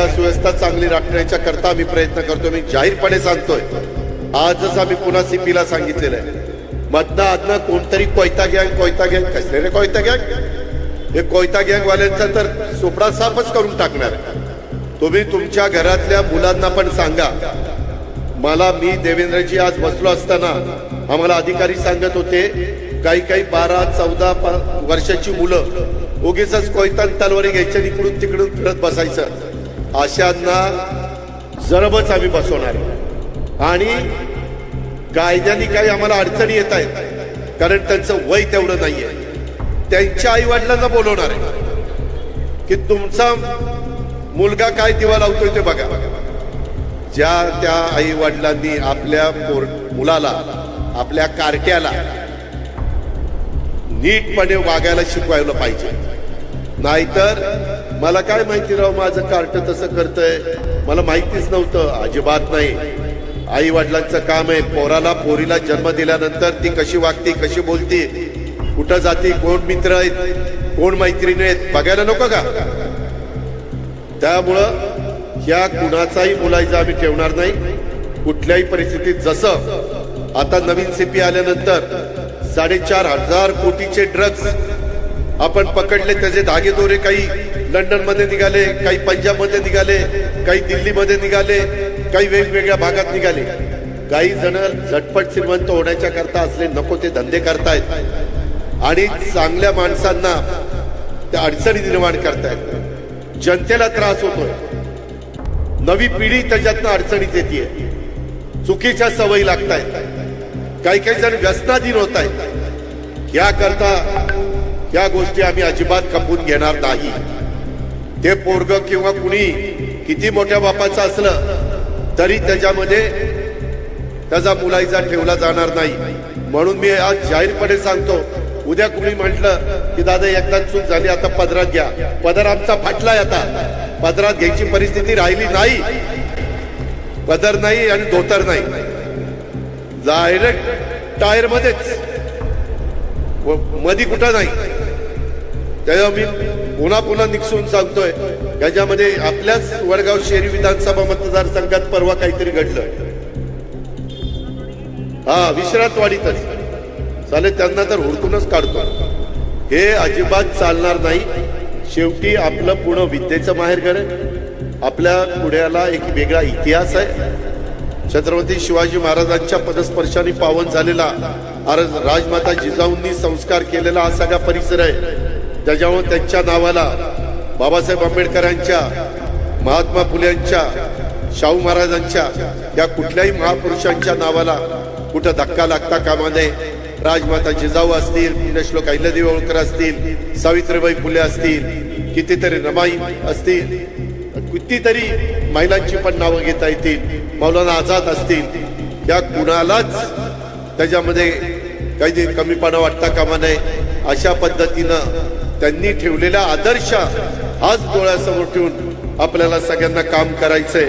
कायदा सुव्यवस्था चांगली राखण्याच्या करता आम्ही प्रयत्न करतो मी जाहीरपणे सांगतोय. आजच आम्ही पुन्हा सीपीला सांगितलेलं आहे. मधनं आधनं कोणतरी कोयता गँग कोयता गँग कसले रे कोयता गँग? हे कोयता गँगवाल्यांचा तर सोपडा साफच करून टाकणार आहे. तुम्ही तुमच्या घरातल्या मुलांना पण सांगा. मला मी देवेंद्रजी आज बसलो असताना आम्हाला अधिकारी सांगत होते काही काही बारा चौदा वर्षाची मुलं उगीच कोयतान तलवारी घ्यायच्या इकडून तिकडून फिरत बसायचं. अशांना जरबच आम्ही बसवणार आणि कायद्याने काही आम्हाला अडचणी येत आहेत कारण त्यांचं वय तेवढं नाही आहे त्यांच्या आई वडिलांना बोलवणार आहे की तुमचा मुलगा काय दिवा लावतोय ते बघा. ज्या त्या आई वडिलांनी आपल्या पोर मुलाला आपल्या कारट्याला नीटपणे वागायला शिकवायला पाहिजे. नाहीतर मला काय माहिती राव माझं कार्ट तसं करतंय. मला माहितीच नव्हतं अजिबात नाही. आई वडिलांचं काम आहे पोराला पोरीला जन्म दिल्यानंतर ती कशी वागते कशी बोलते कुठं जाते कोण मित्र आहेत कोण मैत्रिणी आहेत बघायला नको का? त्यामुळं या कुणाचाही मुलायचा आम्ही ठेवणार नाही. कुठल्याही परिस्थितीत जसं आता नवीन सीपी आल्यानंतर साडेचार हजार कोटीचे ड्रग्ज आपण पकडले त्याचे धागेदोरे काही लंडनमध्ये निघाले काही पंजाबमध्ये निघाले काही दिल्लीमध्ये निघाले काही वेगवेगळ्या भागात निघाले. काही जण झटपट श्रीमंत होण्याच्या करता असले नको ते धंदे करतायत. आणि चांगल्या माणसांना त्या अडचणी निर्माण करतायत. जनतेला त्रास होतोय. नवी पिढी त्याच्यातनं अडचणीत येते चुकीच्या सवयी लागतायत. काही काही जण व्यसनाधीन होत आहेत याकरता या गोष्टी आम्ही अजिबात खपून घेणार नाही. ते पोरग किंवा कुणी किती मोठ्या बापाचं असलं तरी त्याच्यामध्ये त्याचा मुलाईचा ठेवला जाणार नाही. म्हणून मी आज जाहीरपणे सांगतो उद्या कुणी म्हटलं की दादा एकदा चूक झाली आता पदरात घ्या. पदर आमचा फाटलाय आता. पदरात घ्यायची परिस्थिती राहिली नाही. पदर नाही आणि धोतर नाही. डायरेक्ट टायर मध्येच मधी कुठं नाही. त्या मी पुन्हा पुन्हा निकसून सांगतोय. याच्यामध्ये आपल्याच वडगाव शहरी विधानसभा मतदारसंघात परवा काहीतरी घडलं. हा विश्रांतवाडीतच. चालेल त्यांना तर हुडकूनच काढतो. हे अजिबात चालणार नाही. शेवटी आपलं पुणे विद्येचं माहेरघर आहे. आपल्या पुण्याला एक वेगळा इतिहास आहे. छत्रपती शिवाजी महाराजांच्या पदस्पर्शाने पावन झालेला राजमाता जिजाऊंनी संस्कार केलेला हा सगळा परिसर आहे. त्याच्यामुळे त्यांच्या नावाला बाबासाहेब आंबेडकरांच्या महात्मा फुल्यांच्या शाहू महाराजांच्या या कुठल्याही महापुरुषांच्या नावाला कुठं धक्का लागता कामा नये. राजमाता जिजाऊ असतील पुण्यश्लोक अहिल्यादेवी होळकर असतील सावित्रीबाई फुले असतील कितीतरी रमाई असतील कितीतरी महिलांची पण नावं घेता येतील मौलाना आझाद असतील या कुणालाच त्याच्यामध्ये काही कमीपणा वाटता कामा नये. अशा पद्धतीनं त्यांनी ठेवलेल्या आदर्श आज डोळ्यासमोर ठेवून आपल्याला सगळ्यांना काम करायचंय.